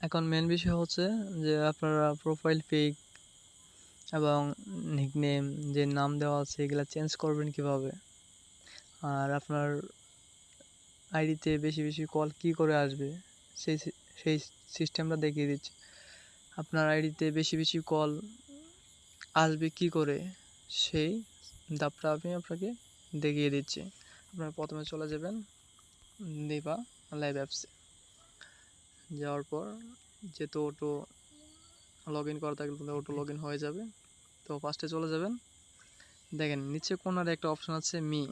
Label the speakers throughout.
Speaker 1: এখন মেন বিষয় হচ্ছে যে আপনারা প্রোফাইল পিক এবং নিকনেম যে নাম দেওয়া আছে এগুলো চেঞ্জ করবেন কীভাবে? আর আপনার আইডিতে বেশি বেশি কল কি করে আসবে? সেই সেই সিস্টেমটা দেখিয়ে দিচ্ছি। আপনার আইডিতে বেশি বেশি কল আসবে কি করে? সেই ধাপটা আমি আপনাকে দেখিয়ে দিচ্ছি। আপনারা প্রথমে চলে যাবেন দিবা লাইভ অ্যাপসে যাওয়ার পর যেহেতু অটো লগ ইন করা থাকলে তাহলে অটো লগ ইন হয়ে যাবে। তো ফার্স্টে চলে যাবেন। দেখেন নিচে কোনার একটা অপশন আছে মি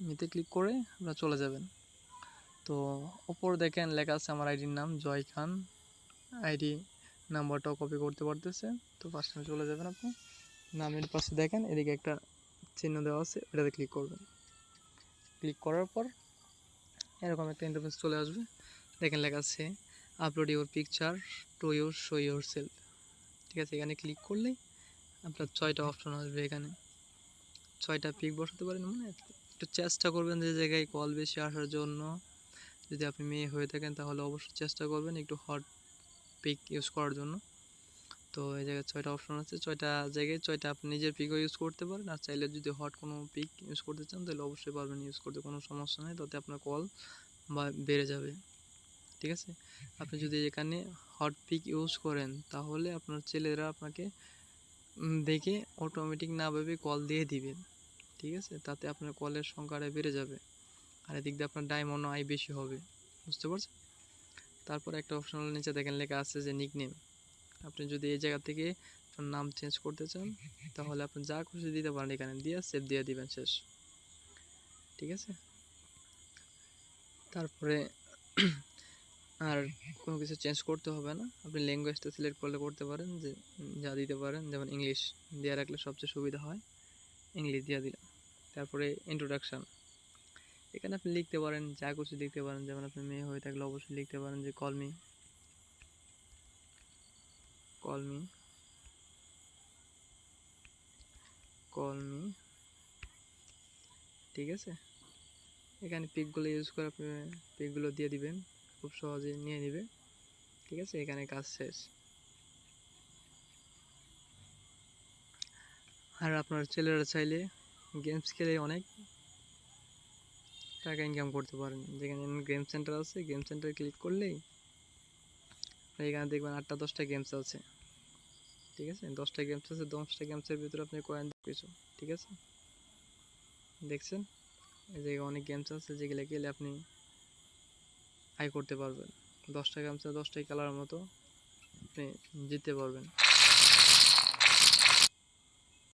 Speaker 1: মিতে ক্লিক করে আপনারা চলে যাবেন। তো ওপর দেখেন লেখা আছে আমার আইডির নাম জয় খান। আইডি নাম্বারটাও কপি করতে পারতেছে। তো ফার্স্টে চলে যাবেন আপনি। নামের পাশে দেখেন এদিকে একটা চিহ্ন দেওয়া আছে এটাতে ক্লিক করবেন। ক্লিক করার পর এরকম একটা ইন্টারফেস চলে আসবে। দেখেন লেখা আছে upload your picture to your show yourself ঠিক আছে, এখানে ক্লিক করলেই আপনার ছয়টা অপশন আসবে এখানে। ছয়টা পিক বসাতে পারেন মানে একটু চেষ্টা করবেন যে জায়গায় কল বেশি আসার জন্য। যদি আপনি মেয়ে হয়ে থাকেন, তাহলে অবশ্যই চেষ্টা করবেন একটু হট পিক ইউজ করার জন্য। তো এই জায়গায় ছয়টা অপশন আছে, ছয়টা জায়গায় ছয়টা আপনি নিজের পিকও ইউজ করতে পারেন। আর চাইলে যদি হট কোনো পিক ইউজ করতে চান, তাহলে অবশ্যই পারবেন ইউজ করতে কোনো সমস্যা নেই। তাতে আপনার কল বা বেড়ে যাবে। ঠিক আছে? আপনি যদি এখানে হট পিক ইউজ করেন, তাহলে আপনার ছেলেরা আপনাকে দেখে অটোমেটিক না ভেবে কল দিয়ে দিবেন। ঠিক আছে? তাতে আপনার কলের সংখ্যাটা বেড়ে যাবে। আর এদিক দিয়ে আপনার ডায়মন্ড আয় বেশি হবে। বুঝতে পারছেন? তারপর একটা অপশনাল নিচে দেখেন লেখা আছে যে নিকনেম আপনি যদি এই জায়গা থেকে আপনার নাম চেঞ্জ করতে চান, তাহলে আপনি যা খুশি দিতে পারেন এখানে, দিয়ে সেভ দিয়ে দিবেন শেষ। ঠিক আছে? তারপরে আর কোনো কিছু চেঞ্জ করতে হবে না। আপনি ল্যাঙ্গুয়েজটা সিলেক্ট করলে করতে পারেন যে, যা দিতে পারেন। যেমন ইংলিশ দিয়ে রাখলে সবচেয়ে সুবিধা হয়। ইংলিশ দিয়ে দিলাম তারপরে ইন্ট্রোডাকশান এখানে আপনি লিখতে পারেন, যা কিছু লিখতে পারেন। যেমন আপনি মেয়ে হয়ে থাকলে অবশ্যই লিখতে পারেন যে কলমি কলমি কলমি ঠিক আছে? এখানে পিকগুলো ইউজ করে আপনি পিকগুলো দিয়ে দিবেন। খুব সহজে নিয়ে নেবে। ঠিক আছে? এখানে কাজ শেষ। আর আপনার ছেলেরা চাইলে গেমস খেলে অনেক টাকা ইনকাম করতে পারেন। যেখানে গেম সেন্টার আছে গেম সেন্টারে ক্লিক করলেই এখানে দেখবেন আটটা, দশটা গেমস আছে। ঠিক আছে? দশটা গেমস আছে, দশটা গেমসের ভিতরে আপনি কয়েন কিছু। ঠিক আছে? দেখছেন? এই জায়গায় অনেক গেমস আছে যেগুলো গেলে আপনি আয় করতে পারবেন। দশটা গামছা দশটাই কালারের মতো আপনি জিততে পারবেন।